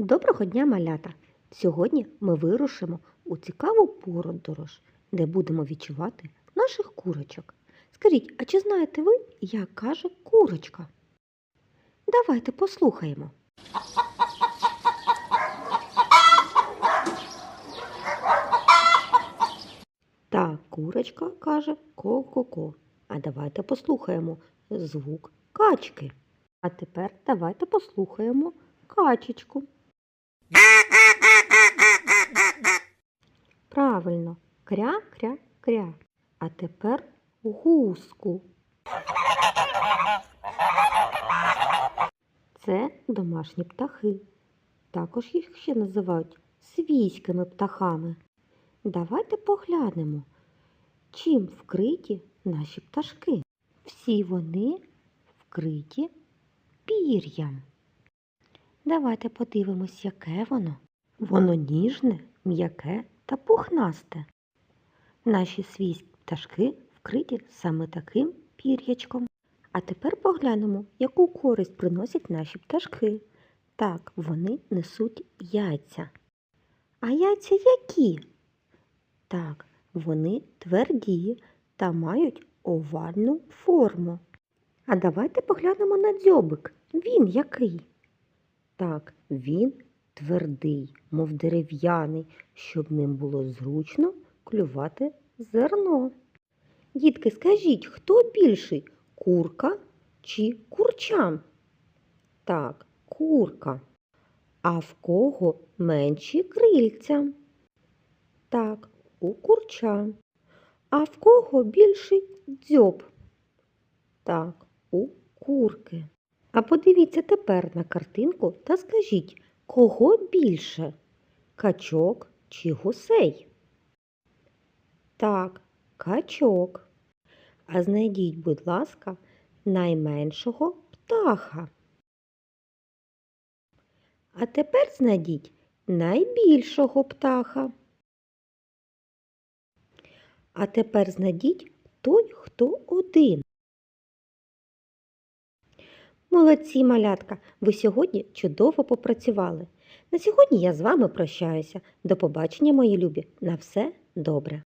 Доброго дня, малята! Сьогодні ми вирушимо у цікаву подорож, де будемо відчувати наших курочок. Скажіть, а чи знаєте ви, як каже курочка? Давайте послухаємо. Так, курочка каже ко-ко-ко. А давайте послухаємо звук качки. А тепер давайте послухаємо качечку. Кря-кря-кря. А тепер гуску. Це домашні птахи. Також їх ще називають свійськими птахами. Давайте поглянемо, чим вкриті наші пташки. Всі вони вкриті пір'ям. Давайте подивимось, яке воно. Воно ніжне, м'яке та пухнасте. Наші свійські пташки вкриті саме таким пір'ячком. А тепер поглянемо, яку користь приносять наші пташки. Так, вони несуть яйця. А яйця які? Так, вони тверді та мають овальну форму. А давайте поглянемо на дзьобик. Він який? Так, він твердий, мов дерев'яний, щоб ним було зручно клювати зерно. Дітки, скажіть, хто більший? Курка чи курча? Так, курка. А в кого менші крильця? Так, у курча. А в кого більший дзьоб? Так, у курки. А подивіться тепер на картинку та скажіть, кого більше? Качок чи гусей? Так, качок. А знайдіть, будь ласка, найменшого птаха. А тепер знайдіть найбільшого птаха. А тепер знайдіть той, хто один. Молодці, малятка, ви сьогодні чудово попрацювали. На сьогодні я з вами прощаюся. До побачення, мої любі. На все добре.